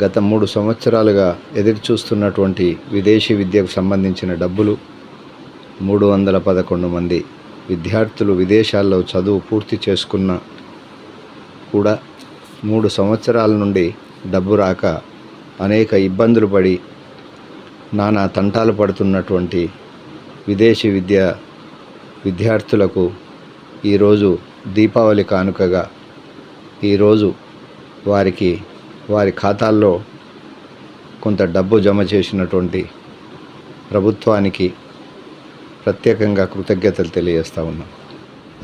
గత మూడు సంవత్సరాలుగా ఎదురుచూస్తున్నటువంటి విదేశీ విద్యకు సంబంధించిన డబ్బులు మూడు వందల పదకొండు మంది విద్యార్థులు విదేశాల్లో చదువు పూర్తి చేసుకున్న కూడా మూడు సంవత్సరాల నుండి డబ్బు రాక అనేక ఇబ్బందులు పడి నానా తంటాలు పడుతున్నటువంటి విదేశీ విద్య విద్యార్థులకు ఈరోజు దీపావళి కానుకగా ఈరోజు వారికి వారి ఖాతాల్లో కొంత డబ్బు జమ చేసినటువంటి ప్రభుత్వానికి ప్రత్యేకంగా కృతజ్ఞతలు తెలియజేస్తా ఉన్నాం.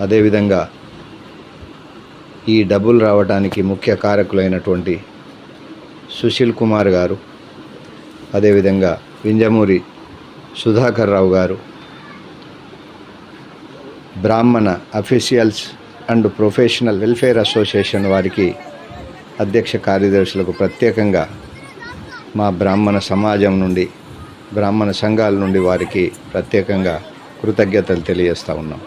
అదేవిధంగా ఈ డబ్బులు రావడానికి ముఖ్య కారకులైనటువంటి సుశీల్ కుమార్ గారు అదేవిధంగా Vinjamuri Sudhakar Rao garu Brahmana officials and professional welfare association వారికి అధ్యక్ష కార్యదర్శులకు ప్రత్యేకంగా మా బ్రాహ్మణ సమాజం నుండి బ్రాహ్మణ సంఘాల నుండి వారికి ప్రత్యేకంగా కృతజ్ఞతలు తెలియజేస్తూ ఉన్నాం.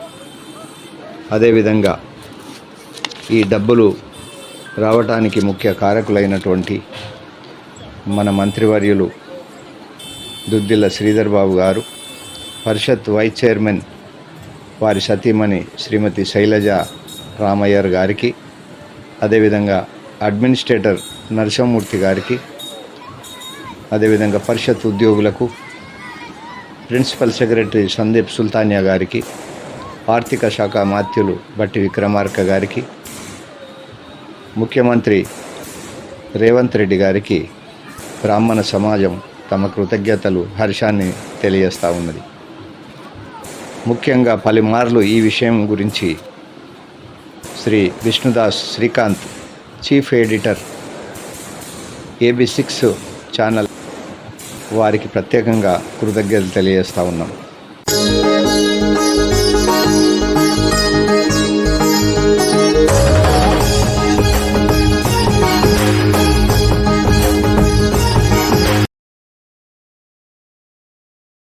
అదేవిధంగా ఈ డబ్బులు రావటానికి ముఖ్య కారకులైనటువంటి మన మంత్రివర్యులు దుద్దిల్ల శ్రీధర్ బాబు గారు పరిషత్ వైస్ చైర్మన్ వారి సతీమణి శ్రీమతి శైలజ రామయ్యర్ గారికి అదేవిధంగా అడ్మినిస్ట్రేటర్ నరసింహమూర్తి గారికి అదేవిధంగా పరిషత్ ఉద్యోగులకు ప్రిన్సిపల్ సెక్రటరీ సందీప్ సుల్తానియా గారికి ఆర్థిక శాఖ మాత్యులు బట్టి విక్రమార్క గారికి ముఖ్యమంత్రి రేవంత్ రెడ్డి గారికి బ్రాహ్మణ సమాజం తమ కృతజ్ఞతలు హర్షాన్ని తెలియజేస్తూ ఉన్నది. ముఖ్యంగా పలుమార్లు ఈ విషయం గురించి Shri Vishnudas Srikanth chief editor AB six channel వారికి ప్రత్యేకంగా కృతజ్ఞతలు తెలియజేస్తూ ఉన్నాం.